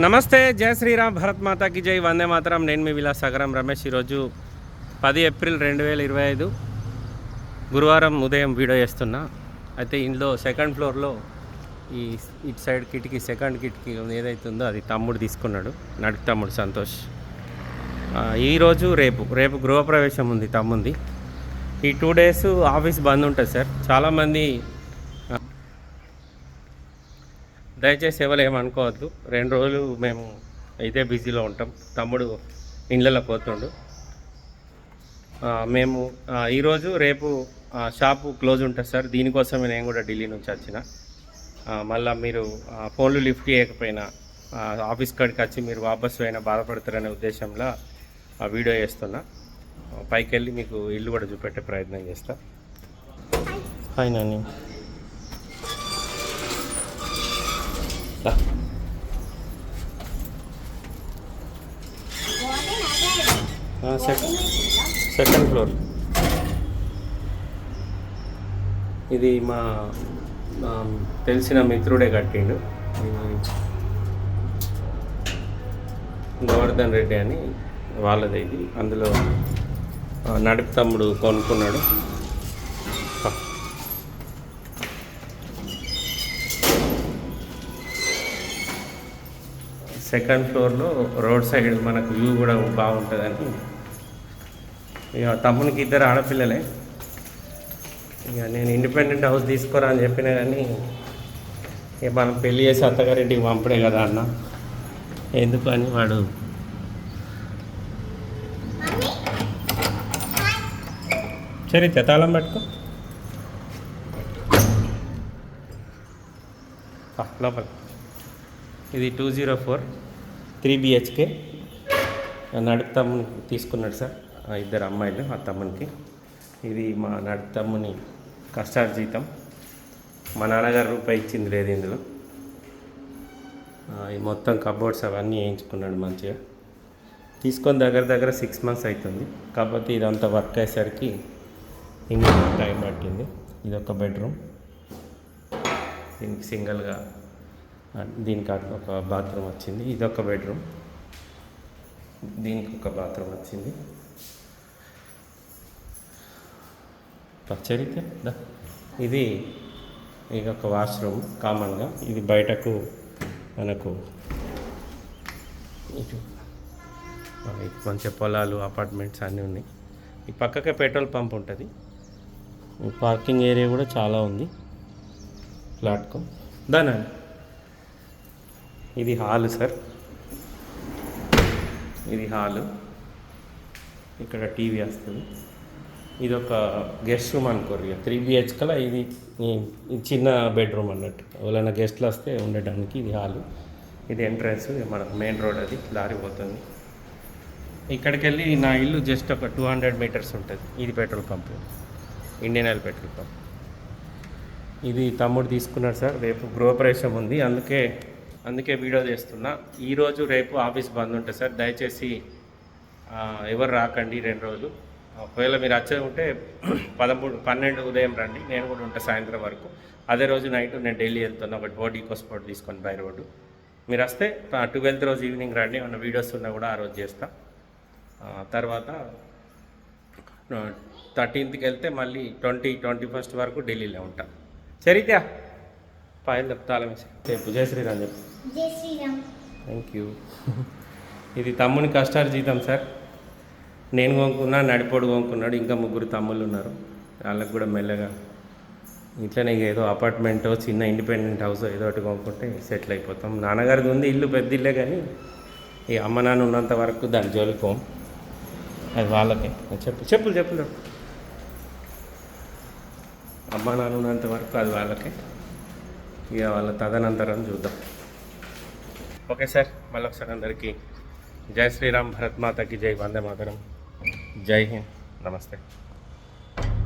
నమస్తే జయ శ్రీరామ్ భరత్ మాతాకి జై వందే మాతరం. నేను మీ విలాస్ సగరం రమేష్. ఈరోజు పది ఏప్రిల్ రెండు వేల ఇరవై ఐదు గురువారం ఉదయం వీడియో చేస్తున్నా. అయితే ఇందులో సెకండ్ ఫ్లోర్లో ఈ ఇటు సైడ్ కిటికీ సెకండ్ కిటికీ ఏదైతే ఉందో అది తమ్ముడు తీసుకున్నాడు. నడుకు తమ్ముడు సంతోష్. ఈరోజు రేపు రేపు గృహప్రవేశం ఉంది తమ్ముంది. ఈ టూ డేస్ ఆఫీస్ బంద్ ఉంటుంది సార్. చాలామంది ఆ, దయచేసి ఎవరు ఏమనుకోవద్దు. రెండు రోజులు మేము ఇదే బిజీలో ఉంటాం. తమ్ముడు ఇండ్లలో పోతుండు. ఆ, మేము ఈరోజు రేపు ఆ, షాపు క్లోజ్ ఉంటుంది సార్. దీనికోసమే నేను కూడా ఢిల్లీ నుంచి వచ్చిన. మళ్ళా మీరు ఫోన్లు లిఫ్ట్ చేయకపోయినా ఆఫీస్ కాడికి వచ్చి మీరు వాపసు అయినా బాధపడతారనే ఉద్దేశంలో ఆ వీడియో చేస్తున్నా. పైకి వెళ్ళి మీకు ఇల్లు కూడా చూపెట్టే ప్రయత్నం చేస్తా. హాయ్ నాని. దా. సెకండ్ ఫ్లోర్ ఇది మా తెలిసిన మిత్రుడే కట్టిండు. గోవర్ధన్ రెడ్డి అని వాళ్ళది ఇది అందులో నడుపు తమ్ముడు కొనుక్కున్నాడు. సెకండ్ ఫ్లోర్లో రోడ్ సైడ్ మనకు వ్యూ కూడా బాగుంటుందని. ఇక తమ్మునికి ఇద్దరు ఆడపిల్లలే. ఇక నేను ఇండిపెండెంట్ హౌస్ తీసుకోరా అని చెప్పినా కానీ ఇక మనం పెళ్ళి చేసి అత్తగారింటికి పంపడే కదా అన్న. ఎందుకని వాడు? సరే తెతాళం పట్టుకో. ఆ, లోపల ఇది two zero four three BHK. నడుపుతమ్ముని తీసుకున్నాడు సార్ ఇద్దరు అమ్మాయిలు ఆ తమ్మునికి. ఇది మా నడుపుతమ్ముని కష్టార్జీతం మా నాన్నగారు రూపాయి ఇచ్చింది లేదు ఇందులో. ఈ మొత్తం కబోర్డ్స్ అవన్నీ వేయించుకున్నాడు మంచిగా. తీసుకొని దగ్గర దగ్గర సిక్స్ మంత్స్ అవుతుంది. కాకపోతే ఇదంతా వర్క్ అయ్యేసరికి ఇంకా టైం పట్టింది. ఇది ఒక బెడ్రూమ్. దీనికి సింగిల్గా దీనికి అటు ఒక బాత్రూమ్ వచ్చింది. ఇది ఒక బెడ్రూమ్. దీనికి ఒక బాత్రూమ్ వచ్చింది. పచ్చడితే ఇది ఇది ఒక వాష్రూమ్ కామన్గా. ఇది బయటకు మనకు మంచి పొలాలు అపార్ట్మెంట్స్ అన్నీ ఉన్నాయి. ఈ పక్కకే పెట్రోల్ పంప్ ఉంటుంది. ఈ పార్కింగ్ ఏరియా కూడా చాలా ఉంది. ఫ్లాట్కు అండి ఇది హాల్ సార్. ఇది హాలు. ఇక్కడ టీవీ వస్తుంది. ఇది ఒక గెస్ట్ రూమ్ అనుకోరు ఇక. త్రీ బిహెచ్కల ఇది ఇది చిన్న బెడ్రూమ్ అన్నట్టు. ఎవరైనా గెస్ట్లు వస్తే ఉండడానికి ఇది హాలు. ఇది ఎంట్రన్స్ మనకు మెయిన్ రోడ్ అది లారీ పోతుంది. ఇక్కడికి వెళ్ళి నా ఇల్లు జస్ట్ ఒక టూ హండ్రెడ్ మీటర్స్ ఉంటుంది. ఇది petrol pump. Indian Oil petrol pump. ఇది తమ్ముడు తీసుకున్నాడు సార్. రేపు గృహప్రవేశం ఉంది. అందుకే అందుకే వీడియో చేస్తున్నా ఈరోజు రేపు ఆఫీస్ బంద్ ఉంటుంది సార్. దయచేసి ఎవరు రాకండి రెండు రోజులు. ఒకవేళ మీరు వచ్చేది ఉంటే పదమూడు పన్నెండు ఉదయం రండి. నేను కూడా ఉంటా సాయంత్రం వరకు. అదే రోజు నైట్ నేను ఢిల్లీ వెళ్తున్నా. ఒకటి బోర్డు ఈకో స్పాట్ తీసుకొని బై రోడ్డు. మీరు వస్తే ట్వెల్త్ రోజు ఈవినింగ్ రండి. ఏమన్నా వీడియోస్ ఉన్నా కూడా ఆ రోజు చేస్తా. తర్వాత థర్టీన్త్కి వెళ్తే మళ్ళీ ట్వంటీ ట్వంటీ ఫస్ట్ వరకు ఢిల్లీలో ఉంటా. పైన పాయలు చెప్తాలం రేపు జయ శ్రీరామ్ చెప్పు. జై శ్రీరామ్. థ్యాంక్ యూ ఇది తమ్ముని కష్టాలు జీతం సార్. నేను కొనుక్కున్నా నడిపోడు కొనుక్కున్నాడు ఇంకా ముగ్గురు తమ్ముళ్ళు ఉన్నారు. వాళ్ళకి కూడా మెల్లగా ఇట్లనే ఏదో అపార్ట్మెంటో చిన్న ఇండిపెండెంట్ హౌస్ ఏదో ఒకటి కొనుక్కుంటే సెటిల్ అయిపోతాం. నాన్నగారిది ఉంది ఇల్లు పెద్ద ఇల్లే కానీ ఈ అమ్మ నాన్న ఉన్నంత వరకు దాని జోలిపోం అది వాళ్ళకే. చెప్పు చెప్పులు చెప్పులు అమ్మ నాన్న ఉన్నంత వరకు అది వాళ్ళకే. ఇక వాళ్ళ తదనంతరం చూద్దాం. ఓకే సార్ మళ్ళీ ఒకసారి అందరికీ జై శ్రీరామ్ భరత్ మాతకి జై వందే మాతరం జై హింద్ నమస్తే